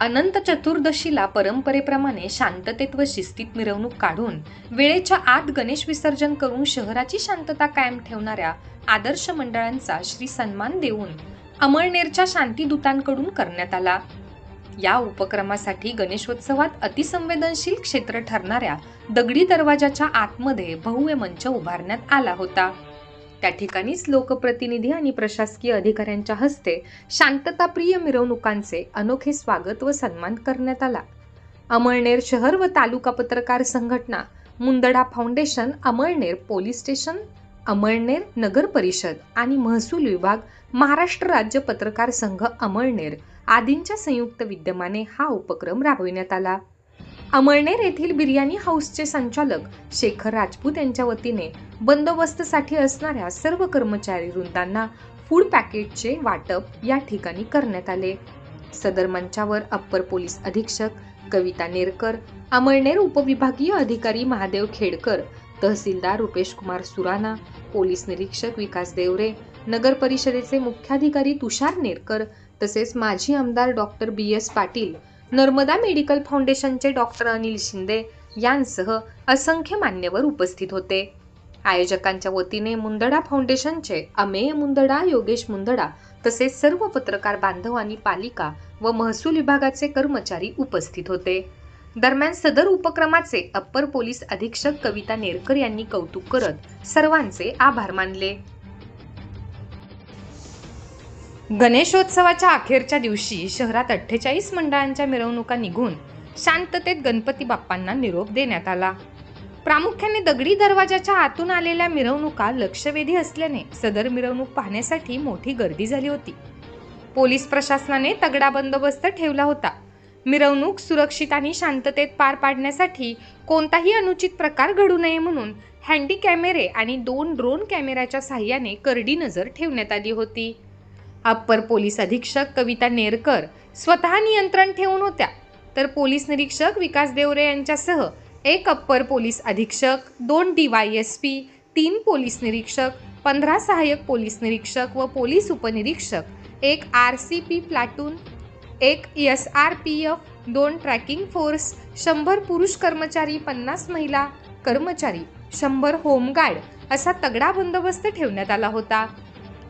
अनंत चतुर्दशीला परंपरेप्रमाणे शांततेत व शिस्तीत मिरवणूक काढून वेळेच्या आत गणेश विसर्जन करून शहराची शांतता कायम ठेवणाऱ्या आदर्श मंडळांचा श्री सन्मान देऊन अमळनेरच्या शांतीदूतांकडून करण्यात आला. या उपक्रमासाठी गणेशोत्सवात अतिसंवेदनशील क्षेत्र ठरणाऱ्या दगडी दरवाजाच्या आतमध्ये भव्य मंच उभारण्यात आला होता. त्या ठिकाणीच लोकप्रतिनिधी आणि प्रशासकीय अधिकाऱ्यांच्या हस्ते शांतताप्रिय मिरवणुकांचे अनोखे स्वागत व सन्मान करण्यात आला. अमळनेर शहर व तालुका पत्रकार संघटना Mundada foundation Amalner police station Amalner नगर परिषद आणि महसूल विभाग महाराष्ट्र राज्य पत्रकार संघ अमळनेर आदींच्या संयुक्त विद्यमाने हा उपक्रम राबविण्यात आला. अमळनेर येथील बिर्याणी हाऊसचे संचालक शेखर राजपूत यांच्या वतीने बंदोबस्तसाठी असणाऱ्या सर्व कर्मचारी वृंदांना फूड पॅकेटचे वाटप या ठिकाणी करण्यात आले. सदर मंचावर अप्पर पोलीस अधीक्षक कविता नेरकर अमळनेर उपविभागीय अधिकारी महादेव खेडकर तहसीलदार रुपेश कुमार सुराणा पोलीस निरीक्षक विकास देवरे नगर परिषदेचे मुख्याधिकारी तुषार नेरकर तसेच माजी आमदार doctor B S Patil Narmada medical फाउंडेशनचे डॉक्टर अनिल शिंदे यांसह असंख्य मान्यवर उपस्थित होते. आयोजकांच्या वतीने मुंदडा फाउंडेशनचे अमेय मुंदडा योगेश मुंदडा तसेच सर्व पत्रकार बांधव आणि पालिका व महसूल विभागाचे कर्मचारी उपस्थित होते. दरम्यान सदर उपक्रमाचे अप्पर पोलीस अधीक्षक कविता नेरकर यांनी कौतुक करत सर्वांचे आभार मानले. गणेशोत्सवाच्या अखेरच्या दिवशी शहरात अठ्ठेचाळीस मंडळांच्या मिरवणुका निघून शांततेत गणपती बाप्पांना निरोप देण्यात आला. प्रामुख्याने दगडी दरवाजाच्या आतून आलेल्या मिरवणुका लक्षवेधी असल्याने सदर मिरवणूक पाहण्यासाठी मोठी गर्दी झाली होती. पोलीस प्रशासनाने तगडा बंदोबस्त ठेवला होता. मिरवणूक सुरक्षित आणि शांततेत पार पाडण्यासाठी कोणताही अनुचित प्रकार घडू नये म्हणून हँडी कॅमेरे आणि दोन ड्रोन कॅमेऱ्याच्या साह्याने करडी नजर ठेवण्यात आली होती. अप्पर पोलीस अधीक्षक कविता नेरकर स्वतः नियंत्रण ठेवून होत्या. तर पोलीस निरीक्षक विकास देवरे यांच्यासह एक अप्पर पोलीस अधीक्षक दोन डी वाय एस पी तीन पोलीस निरीक्षक पंधरा सहाय्यक पोलीस निरीक्षक व पोलीस उपनिरीक्षक एक आर सी पी प्लाटून एक एस आर पी एफ दोन ट्रॅकिंग फोर्स शंभर पुरुष कर्मचारी पन्नास महिला कर्मचारी शंभर होमगार्ड असा तगडा बंदोबस्त ठेवण्यात आला होता.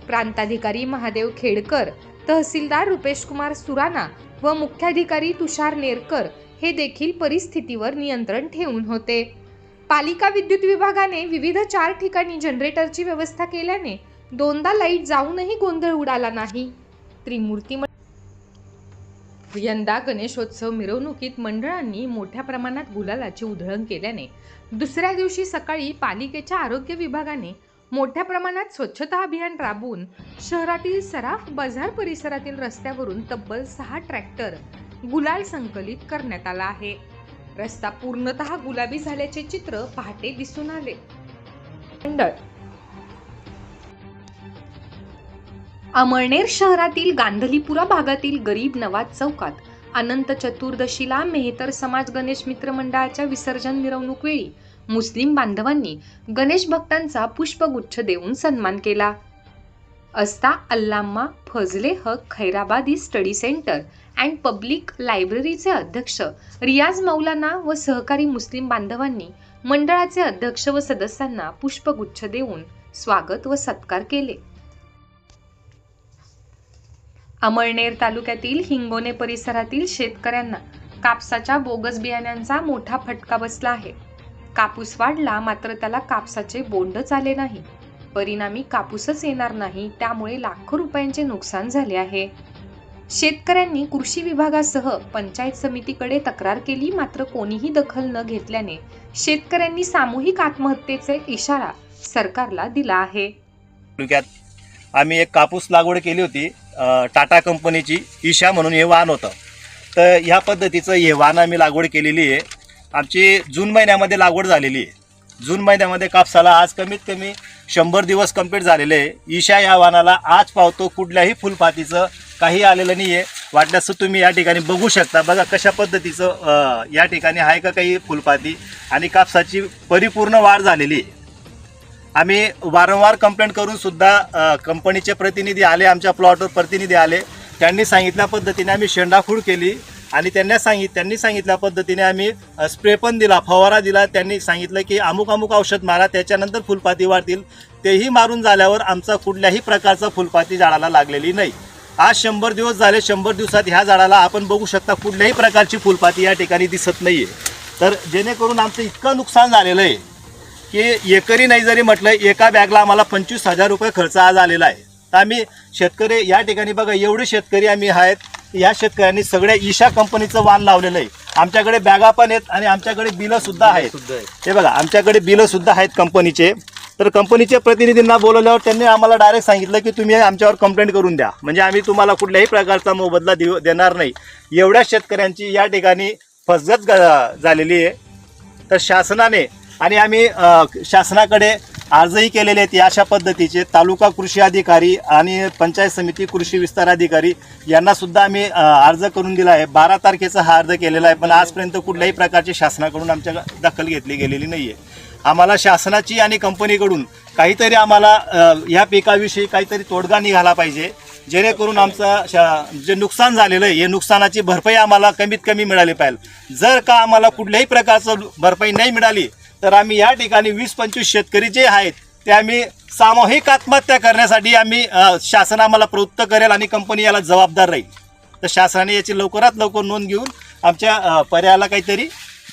प्रांताधिकारी महादेव खेडकर तहसीलदार रुपेश कुमार सुराणा व मुख्याधिकारी तुषार नेरकर हे देखील परिस्थितीवर नियंत्रण ठेवून होते. पालिका विद्युत विभागाने विविध चार ठिकाणी जनरेटरची व्यवस्था केल्याने दोनदा लाइट जाऊनही गोंधळ उडाला नाही. त्रिमूर्ती यंदा गणेशोत्सव मिरवणुकीत मंडळांनी मोठ्या प्रमाणात गुलालाची उधळण केल्याने दुसऱ्या दिवशी सकाळी पालिकेच्या आरोग्य विभागाने मोठ्या प्रमाणात स्वच्छता अभियान राबवून शहरातील सराफ बाजार परिसरातील रस्त्यावरून तब्बल सहा ट्रॅक्टर गुलाल संकलित करण्यात आला आहे. रस्ता पूर्णतः गुलाबी झाल्याचे चित्र पहाटे दिसून आले. मंडळ. अमळनेर शहरातील गांधलीपुरा भागातील गरीब नवाज चौकात अनंत चतुर्दशीला मेहतर समाज गणेश मित्र मंडळाच्या विसर्जन मिरवणूक वेळी मुस्लिम बांधवांनी गणेश भक्तांचा पुष्पगुच्छ देऊन सन्मान केला. असता Allama Fazle Haq Khairabadi study centre and public लायब्ररीचे अध्यक्ष रियाज मौलाना व सहकारी मुस्लिम बांधवांनी मंडळाचे अध्यक्ष व सदस्यांना पुष्पगुच्छ देऊन स्वागत व सत्कार केले. अमळनेर तालुक्यातील हिंगोने परिसरातील शेतकऱ्यांना कापसाच्या बोगस बियाण्यांचा मोठा फटका बसला आहे. कापूस वाढला मात्र त्याला कापसाचे बोंडच आले नाही. परिणामी कापूसच येणार नाही त्यामुळे लाखो रुपयांचे नुकसान झाले आहे. शेतकऱ्यांनी कृषी विभागासह पंचायत समितीकडे तक्रार केली मात्र कोणीही दखल न घेतल्याने शेतकऱ्यांनी सामूहिक आत्महत्येचे इशारा सरकारला दिला आहे. आम्ही एक कापूस लागवड केली होती टाटा कंपनीची ईशा म्हणून हे वाहन होतं. तर ह्या पद्धतीचं हे वाहन आम्ही लागवड केलेली आहे. आमची जून महिन्यामध्ये लागवड झालेली आहे. जून महिन्यामध्ये कापसाला आज कमीत कमी शंभर दिवस कंप्लीट झालेले आहे. ईशा या वाहनाला आज पावतो कुठल्याही फुलपातीचं काही आलेलं नाही आहे वाटल्यास तुम्ही या ठिकाणी बघू शकता. बघा कशा पद्धतीचं या ठिकाणी आहे का काही फुलपाती आणि कापसाची परिपूर्ण वाढ झालेली आहे. आम्ही वारंवार कंप्लेंट करून सुद्धा कंपनीचे प्रतिनिधी आले आमच्या प्लॉटवर प्रतिनिधी आले. त्यांनी सांगितल्या पद्धतीने आम्ही शेंडाखूळ केली. आणि त्यांना सांगित त्यांनी सांगितल्या पद्धतीने आम्ही स्प्रे पण दिला फवारा दिला. त्यांनी सांगितलं की अमुक अमुक औषध मारा त्याच्यानंतर फुलपाती वाढतील. तेही मारून झाल्यावर आमचा कुठल्याही प्रकारचा फुलपाती झाडाला लागलेली नाही. आज शंभर दिवस झाले शंभर दिवसात ह्या झाडाला आपण बघू शकता कुठल्याही प्रकारची फुलपाती या ठिकाणी दिसत नाहीये. तर जेणेकरून आमचं इतकं नुकसान झालेलं आहे की एकरी नाही जरी म्हटलं एका बॅगला आम्हाला पंचवीस हजार रुपये खर्च आज आलेला आहे. तर आम्ही शेतकरी या ठिकाणी बघा एवढे शेतकरी आम्ही आहेत या शेतकऱ्यांनी सगळ्या ईशा कंपनीचं वाण लावलेलं आहे. आमच्याकडे बॅगा पण आहेत आणि आमच्याकडे बिलं सुद्धा आहेत. हे बघा आमच्याकडे बिलं सुद्धा आहेत कंपनीचे. तर कंपनीच्या प्रतिनिधींना बोलवल्यावर त्यांनी आम्हाला डायरेक्ट सांगितलं की तुम्ही आमच्यावर कंप्लेंट करून द्या. म्हणजे आम्ही तुम्हाला कुठल्याही प्रकारचा मोबदला देऊ देणार नाही. एवढ्या शेतकऱ्यांची या ठिकाणी फसगत झालेली आहे. तर शासनाने आणि आम्ही शासनाकडे अर्जही केलेले आहेत या अशा पद्धतीचे तालुका कृषी अधिकारी आणि पंचायत समिती कृषी विस्तार अधिकारी यांना सुद्धा आम्ही अर्ज करून दिला आहे. बारा तारखेचा हा अर्ज केलेला आहे पण आजपर्यंत कुठल्याही प्रकारची शासनाकडून आमच्या दखल घेतली गेलेली नाही आहे आम्हाला शासनाची आणि कंपनीकडून काहीतरी आम्हाला ह्या पिकाविषयी काहीतरी तोडगा निघाला पाहिजे जेणेकरून आमचं शा- जे नुकसान झालेलं आहे हे नुकसानाची भरपाई आम्हाला कमीत कमी मिळाली पाहिजे. जर का आम्हाला कुठल्याही प्रकारचं भरपाई नाही मिळाली तर आम्ही या ठिकाणी वीस पंचवीस शेतकरी जे आहेत ते आम्ही सामूहिक आत्महत्या करण्यासाठी आम्ही शासन आम्हाला प्रवृत्त करेल आणि कंपनी याला जबाबदार राहील. तर शासनाने याची लवकरात लवकर नोंद घेऊन आमच्या पर्यायाला काहीतरी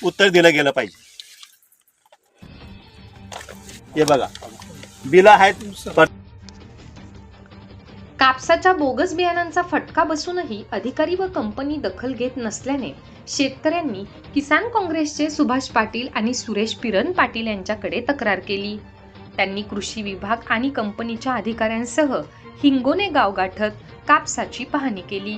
उत्तर दिलं गेलं पाहिजे. हे बघा. बिल आहेत कापसाच्या बोगस बियाणांचा फटका बसूनही अधिकारी व कंपनी दखल घेत नसल्याने शेतकऱ्यांनी किसान काँग्रेसचे सुभाष पाटील आणि सुरेश पिरन पाटील यांच्याकडे तक्रार केली. त्यांनी कृषी विभाग आणि कंपनीच्या अधिकाऱ्यांसह हिंगोने गाव गाठत कापसाची पाहणी केली.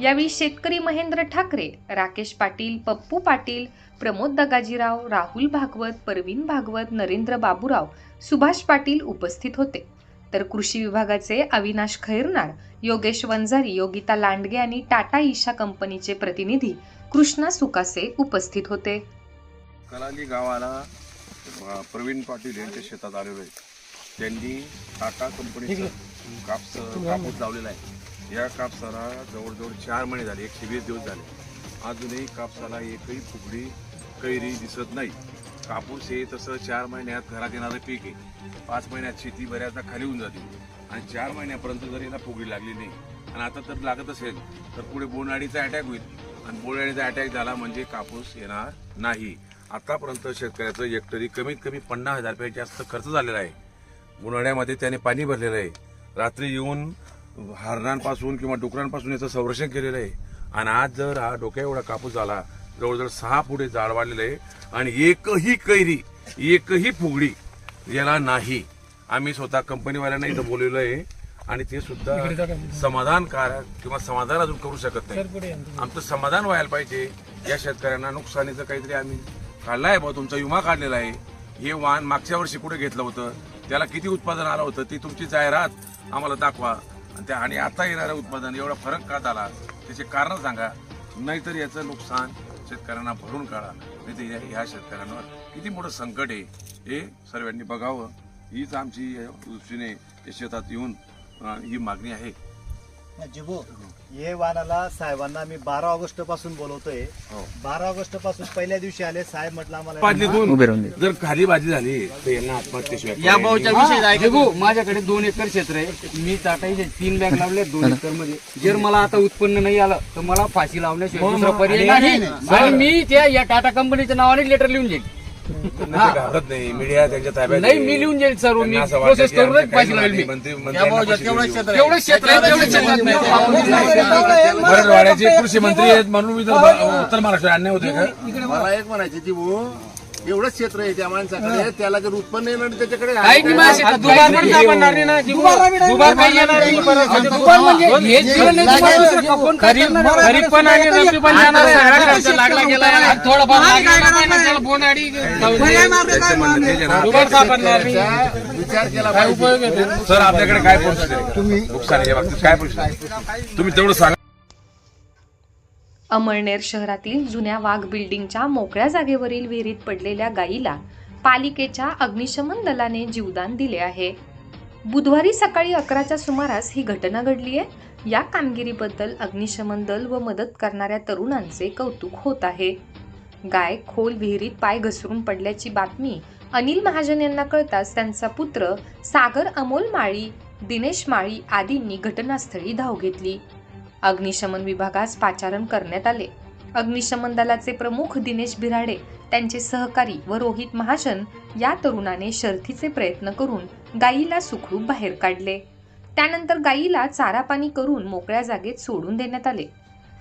यावेळी शेतकरी महेंद्र ठाकरे राकेश पाटील पप्पू पाटील प्रमोद दगाजीराव राहुल भागवत परवीन भागवत नरेंद्र बाबूराव सुभाष पाटील उपस्थित होते. तर कृषी विभागाचे अविनाश खैरनार योगेश वंजारी योगिता लांडगे आणि टाटा ईशा कंपनीचे प्रतिनिधी कृष्णा सुकासे उपस्थित होते. कलाली गावाला प्रवीण पाटील यांच्या शेतात आलेलो आहे. त्यांनी टाटा कंपनीचं कापस कापूस लावलेला आहे. या कापसाला जवळजवळ चार महिने झाले एकशे वीस दिवस झाले. अजूनही कापसाला एकही फुगडी कैरी दिसत नाही. कापूस हे तसं चार महिन्यात घरात येणारं पीक आहे. पाच महिन्यात शेती बऱ्याचदा खाली होऊन जाते. आणि चार महिन्यापर्यंत जर याला फुगडी लागली नाही आणि आता तर लागत असेल तर पुढे बोनाडीचा अटॅक होईल. आणि बोनाडीचा अटॅक झाला म्हणजे कापूस येणार नाही. आतापर्यंत शेतकऱ्याचं हेक्टरी कमीत कमी पन्नास हजार रुपये जास्त खर्च झालेला आहे. उन्हाळ्यामध्ये त्याने पाणी भरलेलं आहे. रात्री येऊन हरणांपासून किंवा डुकरांपासून याचं संरक्षण केलेलं आहे. आणि आज जर हा डोक्या एवढा कापूस झाला जवळजवळ सहा फुटे झाड वाढलेलं आहे आणि एकही कैरी एकही फुगडी याला नाही. आम्ही स्वतः कंपनीवाल्यांना इथं बोललेलो आहे आणि ते सुद्धा समाधानकारक किंवा समाधान अजून करू शकत नाही. आमचं समाधान व्हायला पाहिजे. या शेतकऱ्यांना नुकसानीचं काहीतरी आम्ही काढला आहे बा तुमचा विमा काढलेला आहे. हे वाहन मागच्या वर्षी कुठे घेतलं होतं? त्याला किती उत्पादन आलं होतं? ती तुमची जाहिरात आम्हाला दाखवा. त्या आणि आता येणारं उत्पादन एवढा फरक का झाला? त्याचे कारण सांगा. नाहीतर याचं नुकसान शेतकऱ्यांना भरून काढा. नाही तर ह्या शेतकऱ्यांवर किती मोठं संकट आहे. हे सर्वांनी बघावं. हीच आमची दृष्टीने शेतात येऊन ही मागणी आहे. जिबू हे वानाला साहेबांना मी बारा ऑगस्टपासून बोलवतोय. हो. बारा ऑगस्टपासून पहिल्या दिवशी आले साहेब म्हटलं आम्हाला जर खाली भाजी झाली तर यांना आत्महत्येशिवाय या भाऊच्या विषयी ऐकू माझ्याकडे दोन एकर क्षेत्र आहे. मी टाटाईचे तीन बॅग लावले दोन एकरमध्ये जर मला आता उत्पन्न नाही आलं तर मला फाशी लावण्याशिवाय दुसरा पर्याय नाही मी त्या या टाटा कंपनीच्या नावाने लेटर लिहून जाईल त्यांना ते घाबरत नाही. मीडिया त्यांच्या ताब्यात नाही. मी लिहून जाईल सर्व. मी त्यांना असं वाटतं प्रोसेस की करूनच काही फाशी लावेल मी. मंत्री- मंत्र्यांना पैसे देऊ. तेवढं क्षेत्र आहे तेवढं क्षेत्रात मराठवाड्याचे कृषी मंत्री आहेत म्हणून विदर्भ उत्तर महाराष्ट्र आणणे होते का? मला एक म्हणायचे ती भाऊ. एवढंच क्षेत्र आहे त्या माणसाकडे. त्याला जर उत्पन्न येणार नाही त्याच्याकडे काही नाही माझ्या शेतात दुबार पण सापडणार नाही ना दुबार काही येणार नाही. म्हणजे दुबार म्हणजे हेच दिलं नाही तुम्हाला दुसरं कापून खरीप खरीप पण आणि रब्बी पण जाणार आहे. सगळा खर्च लागला गेला आहे. थोडंफार लागला पाहिजे ना त्याला बोनाडी त्यांचे म्हणणं तेच आहे ना. दुबार सापडणार नाही विचार केला पाहिजे. सर आपल्याकडे काय प्रोसेस आहे? नुकसानीच्या बाबतीत काय प्रोसेस आहे? तुम्ही तेवढं सांगा. अमळनेर शहरातील जुन्या वाघ बिल्डिंगच्या मोकळ्या जागेवरील विहिरीत पडलेल्या गायीला पालिकेच्या अग्निशमन दलाने जीवदान दिले आहे. बुधवारी सकाळी अकराच्या सुमारास ही घटना घडली आहे. या कामगिरीबद्दल अग्निशमन दल व मदत करणाऱ्या तरुणांचे कौतुक होत आहे. गाय खोल विहिरीत पाय घसरून पडल्याची बातमी अनिल महाजन यांना कळताच त्यांचा पुत्र सागर अमोल माळी दिनेश माळी आदींनी घटनास्थळी धाव घेतली. अग्निशमन विभागास पाचारण करण्यात आले. अग्निशमन दलाचे प्रमुख दिनेश बिराडे त्यांचे सहकारी व रोहित महाजन या तरुणाने शर्थीचे प्रयत्न करून गायीला सुखरूप बाहेर काढले. त्यानंतर गायीला चारा पाणी करून मोकळ्या जागेत सोडून देण्यात आले.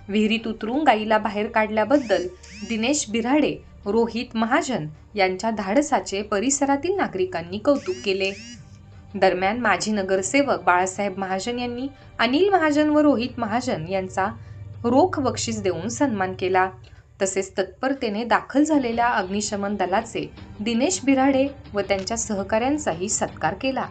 विहिरीत उतरून गायीला बाहेर काढल्याबद्दल दिनेश बिराडे रोहित महाजन यांच्या धाडसाचे परिसरातील नागरिकांनी कौतुक केले. दरम्यान माजी नगरसेवक बाळासाहेब महाजन यांनी अनिल महाजन व रोहित महाजन यांचा रोख बक्षीस देऊन सन्मान केला. तसेच तत्परतेने दाखल झालेल्या अग्निशमन दलाचे दिनेश बिराडे व त्यांच्या सहकाऱ्यांचाही सत्कार केला.